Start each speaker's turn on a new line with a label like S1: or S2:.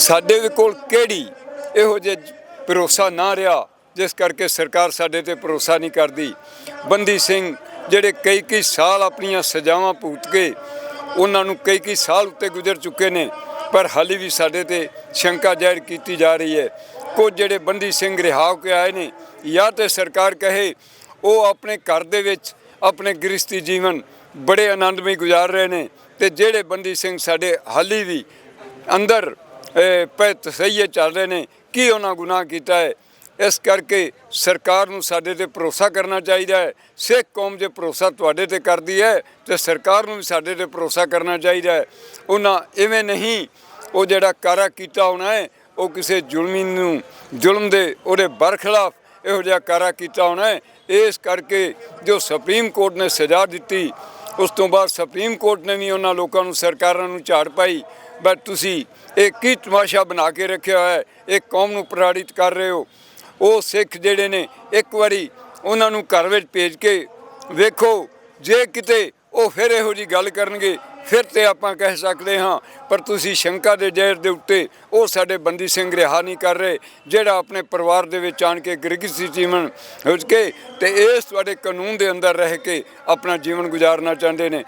S1: ਸਾਡੇ ਕੋਲ ਕਿਹੜੀ ਇਹੋ ਜਿਹੇ ਭਰੋਸਾ ਨਾ ਰਿਹਾ, ਜਿਸ ਕਰਕੇ ਸਰਕਾਰ ਸਾਡੇ ਤੇ ਭਰੋਸਾ ਨਹੀਂ ਕਰਦੀ। ਬੰਦੀ ਸਿੰਘ ਜਿਹੜੇ ਕਈ ਕਈ ਸਾਲ ਆਪਣੀਆਂ ਸਜ਼ਾਵਾਂ ਭੁਗਤ ਕੇ ਉਹਨਾਂ ਨੂੰ ਕਈ ਕਈ ਸਾਲ ਉੱਤੇ ਗੁਜ਼ਰ ਚੁੱਕੇ ਨੇ, ਪਰ ਹਾਲੇ ਵੀ ਸਾਡੇ ਤੇ ਸ਼ੰਕਾ ਜ਼ਾਹਿਰ ਕੀਤੀ ਜਾ ਰਹੀ ਹੈ। ਕੁਝ ਜਿਹੜੇ ਬੰਦੀ ਸਿੰਘ ਰਿਹਾ ਹੋ ਕੇ ਆਏ ਨੇ, ਜਾਂ ਤੇ ਸਰਕਾਰ ਕਹੇ, ਉਹ ਆਪਣੇ ਘਰ ਦੇ ਵਿੱਚ ਆਪਣੇ ਗ੍ਰਸਤੀ ਜੀਵਨ ਬੜੇ ਆਨੰਦਮਈ ਗੁਜ਼ਾਰ ਰਹੇ ਨੇ, ਤੇ ਜਿਹੜੇ ਬੰਦੀ ਸਿੰਘ ਸਾਡੇ ਹਾਲੇ ਵੀ ਅੰਦਰ ਪੈ ਤਸਈਏ ਚੱਲ ਰਹੇ ਨੇ। ਕੀ ਉਹਨਾਂ ਗੁਨਾਹ ਕੀਤਾ ਹੈ? ਇਸ ਕਰਕੇ ਸਰਕਾਰ ਨੂੰ ਸਾਡੇ ਤੇ ਭਰੋਸਾ ਕਰਨਾ ਚਾਹੀਦਾ ਹੈ। ਸਿੱਖ ਕੌਮ ਜੇ ਭਰੋਸਾ ਤੁਹਾਡੇ ਤੇ ਕਰਦੀ ਹੈ, ਤੇ ਸਰਕਾਰ ਨੂੰ ਵੀ ਸਾਡੇ ਤੇ ਭਰੋਸਾ ਕਰਨਾ ਚਾਹੀਦਾ ਹੈ। ਉਹਨਾਂ ਇਵੇਂ ਨਹੀਂ, ਉਹ ਜਿਹੜਾ ਕਾਰਾ ਕੀਤਾ ਹੋਣਾ ਹੈ, ਉਹ ਕਿਸੇ ਜ਼ੁਲਮੀ ਨੂੰ, ਜ਼ੁਲਮ ਦੇ ਉਹਦੇ ਬਰਖਲਾਫ ਇਹੋ ਜਿਹਾ ਕਾਰਾ ਕੀਤਾ ਹੋਣਾ ਹੈ। ਇਸ ਕਰਕੇ ਜੋ ਸੁਪਰੀਮ ਕੋਰਟ ਨੇ ਸਜ਼ਾ ਦਿੱਤੀ ਉਸ ਤੋਂ ਬਾਅਦ ਸੁਪਰੀਮ ਕੋਰਟ ਨੇ ਵੀ ਉਹਨਾਂ ਲੋਕਾਂ ਨੂੰ ਸਰਕਾਰਾਂ ਨੂੰ ਝਾੜ ਪਾਈ। ਬਟ ਤੁਸੀਂ ਇਹ ਕੀ ਤਮਾਸ਼ਾ ਬਣਾ ਕੇ ਰੱਖਿਆ ਹੋਇਆ ਇਹ ਕੌਮ ਨੂੰ ਪ੍ਰਤਾੜਿਤ ਕਰ ਰਹੇ ਹੋ। ਉਹ ਸਿੱਖ ਜਿਹੜੇ ਨੇ, ਇੱਕ ਵਾਰੀ ਉਹਨਾਂ ਨੂੰ ਘਰ ਵਿੱਚ ਭੇਜ ਕੇ ਵੇਖੋ, ਜੇ ਕਿਤੇ ਉਹ ਫਿਰ ਇਹੋ ਜੀ ਗੱਲ ਕਰਨਗੇ ਫਿਰ ਤੇ ਆਪਾਂ ਕਹਿ ਸਕਦੇ ਹਾਂ, ਪਰ ਤੁਸੀਂ ਸ਼ੰਕਾ ਦੇ ਜ਼ਹਿਰ ਦੇ ਉੱਤੇ ਉਹ ਸਾਡੇ ਬੰਦੀ ਸਿੰਘ ਰਿਹਾ ਨਹੀਂ ਕਰ ਰਹੇ, ਜਿਹੜਾ ਆਪਣੇ ਪਰਿਵਾਰ ਦੇ ਵਿੱਚ ਆਣ ਕੇ ਗ੍ਰਿਗਸੀ ਜੀਵਨ ਹੁਜ ਕੇ ਤੇ ਇਸ ਤੁਹਾਡੇ ਕਾਨੂੰਨ ਦੇ ਅੰਦਰ ਰਹਿ ਕੇ ਆਪਣਾ ਜੀਵਨ ਗੁਜ਼ਾਰਨਾ ਚਾਹੁੰਦੇ ਨੇ।